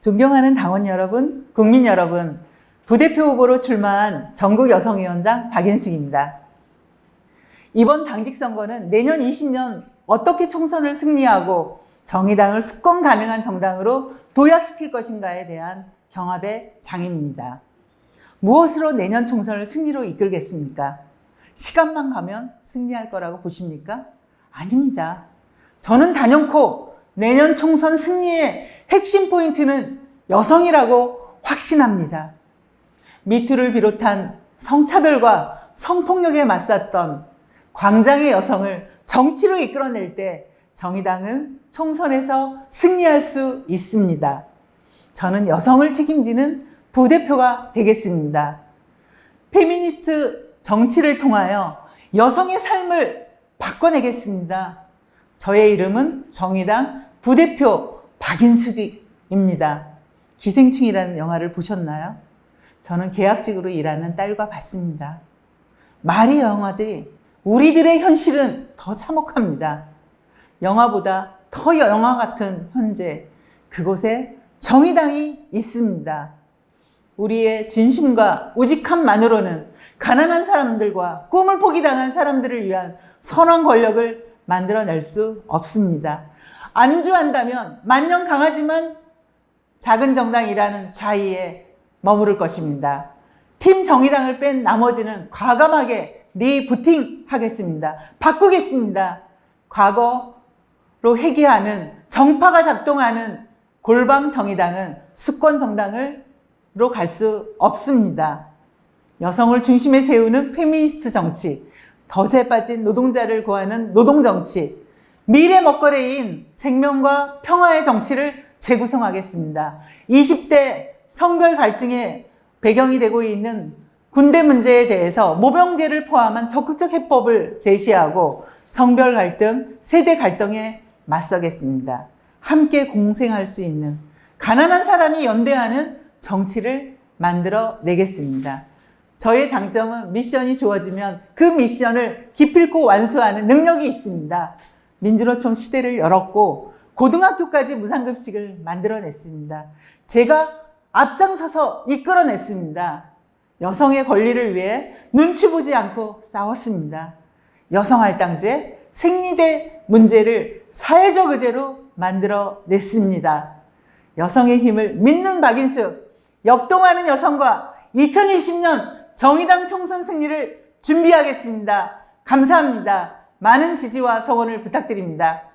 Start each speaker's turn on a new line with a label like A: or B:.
A: 존경하는 당원 여러분, 국민 여러분, 부대표 후보로 출마한 전국 여성위원장 박인숙입니다. 이번 당직 선거는 내년 20년 어떻게 총선을 승리하고 정의당을 수권 가능한 정당으로 도약시킬 것인가에 대한 경합의 장입니다. 무엇으로 내년 총선을 승리로 이끌겠습니까? 시간만 가면 승리할 거라고 보십니까? 아닙니다. 저는 단연코 내년 총선 승리의 핵심 포인트는 여성이라고 확신합니다. 미투를 비롯한 성차별과 성폭력에 맞섰던 광장의 여성을 정치로 이끌어낼 때 정의당은 총선에서 승리할 수 있습니다. 저는 여성을 책임지는 부대표가 되겠습니다. 페미니스트 정치를 통하여 여성의 삶을 바꿔내겠습니다. 저의 이름은 정의당 부대표 박인숙입니다. 기생충이라는 영화를 보셨나요? 저는 계약직으로 일하는 딸과 봤습니다. 말이 영화지 우리들의 현실은 더 참혹합니다. 영화보다 더 영화 같은 현재 그곳에 정의당이 있습니다. 우리의 진심과 우직함만으로는 가난한 사람들과 꿈을 포기당한 사람들을 위한 선한 권력을 만들어낼 수 없습니다. 안주한다면 만년 강하지만 작은 정당이라는 좌의에 머무를 것입니다. 팀 정의당을 뺀 나머지는 과감하게 리부팅 하겠습니다. 바꾸겠습니다. 과거로 회귀하는 정파가 작동하는 골방 정의당은 수권 정당으로 갈 수 없습니다. 여성을 중심에 세우는 페미니스트 정치, 덫에 빠진 노동자를 구하는 노동 정치, 미래 먹거리인 생명과 평화의 정치를 재구성하겠습니다. 20대 성별 갈등의 배경이 되고 있는 군대 문제에 대해서 모병제를 포함한 적극적 해법을 제시하고 성별 갈등, 세대 갈등에 맞서겠습니다. 함께 공생할 수 있는 가난한 사람이 연대하는 정치를 만들어 내겠습니다. 저의 장점은 미션이 주어지면 그 미션을 기필코 완수하는 능력이 있습니다. 민주노총 시대를 열었고 고등학교까지 무상급식을 만들어냈습니다. 제가 앞장서서 이끌어냈습니다. 여성의 권리를 위해 눈치 보지 않고 싸웠습니다. 여성할당제, 생리대 문제를 사회적 의제로 만들어냈습니다. 여성의 힘을 믿는 박인숙, 역동하는 여성과 2020년 정의당 총선 승리를 준비하겠습니다. 감사합니다. 많은 지지와 성원을 부탁드립니다.